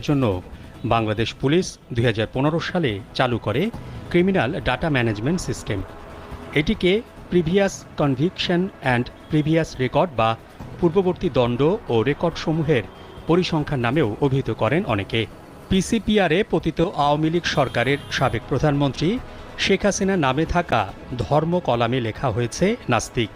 জন্য বাংলাদেশ পুলিশ দুই হাজার পনেরো সালে চালু করে ক্রিমিনাল ডাটা ম্যানেজমেন্ট সিস্টেম। এটিকে previous conviction and previous record বা পূর্ববর্তী দণ্ড ও রেকর্ডসমূহের পরিসংখ্যান নামেও অভিহিত করেন অনেকে। পিসিপিআরে পতিত আওয়ামী লীগ সরকারের সাবেক প্রধানমন্ত্রী শেখ হাসিনা নামে থাকা ধর্ম কলামে লেখা হয়েছে নাস্তিক।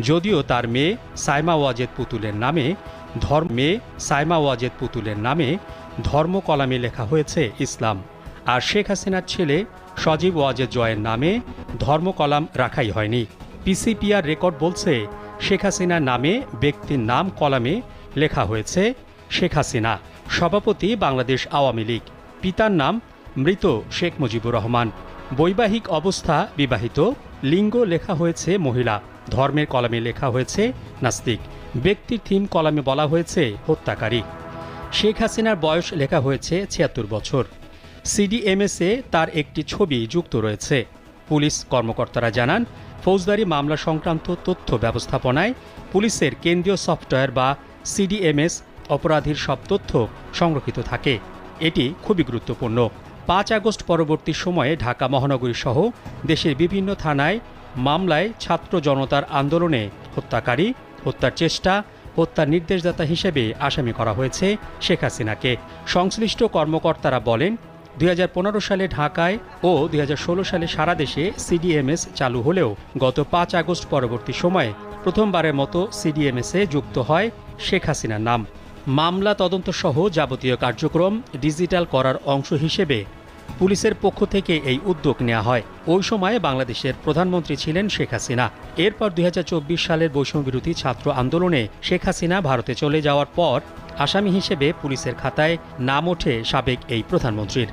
যদিও তার মেয়ে সাইমা ওয়াজেদ পুতুলের নামে ধর্ম মেয়ে সাইমা ওয়াজেদ পুতুলের নামে ধর্ম কলামে লেখা হয়েছে ইসলাম। আর শেখ হাসিনার ছেলে সজীব ওয়াজেদ জয়ের নামে ধর্মকলাম রাখাই হয়নি। পিসিপিআর রেকর্ড বলছে, শেখ হাসিনার নামে ব্যক্তির নাম কলামে লেখা হয়েছে শেখ হাসিনা, সভাপতি বাংলাদেশ আওয়ামী লীগ। পিতার নাম মৃত শেখ মুজিবুর রহমান। বৈবাহিক অবস্থা বিবাহিত, লিঙ্গ লেখা হয়েছে মহিলা। ধর্মের কলামে লেখা হয়েছে নাস্তিক। ব্যক্তির থিম কলামে বলা হয়েছে হত্যাকারী। শেখ হাসিনার বয়স লেখা হয়েছে ছিয়াত্তর বছর। সিডিএমএসে তার একটি ছবি যুক্ত রয়েছে। পুলিশ কর্মকর্তারা জানান, ফৌজদারি মামলা সংক্রান্ত তথ্য ব্যবস্থাপনায় পুলিশের কেন্দ্রীয় সফটওয়্যার বা সিডিএমএস অপরাধীর সব তথ্য সংরক্ষিত থাকে। এটি খুবই গুরুত্বপূর্ণ। পাঁচ আগস্ট পরবর্তী সময়ে ঢাকা মহানগরী সহ দেশের বিভিন্ন থানায় মামলায় ছাত্র জনতার আন্দোলনে হত্যাকারী হত্যার চেষ্টা হত্যার নির্দেশদাতা হিসেবে আসামি করা হয়েছে শেখ হাসিনাকে। সংশ্লিষ্ট কর্মকর্তারা বলেন, দুই হাজার পনেরো সালে ঢাকায় ও দুই হাজার ষোলো সালে সারা দেশে সিডিএমএস চালু হলেও গত পাঁচ আগস্ট পরবর্তী সময়ে প্রথমবারের মতো সিডিএমএসে যুক্ত হয় শেখ হাসিনার নাম। মামলা তদন্ত সহ যাবতীয় কার্যক্রম ডিজিটাল করার অংশ হিসেবে পুলিশের পক্ষ থেকে এই উদ্যোগ নেওয়া হয়। ওই সময়ে বাংলাদেশের প্রধানমন্ত্রী ছিলেন শেখ হাসিনা। এরপর দুই হাজার চব্বিশ সালের বৈষম্যবিরোধী ছাত্র আন্দোলনে শেখ হাসিনা ভারতে চলে যাওয়ার পর আসামি হিসেবে পুলিশের খাতায় নাম ওঠে সাবেক এই প্রধানমন্ত্রীর।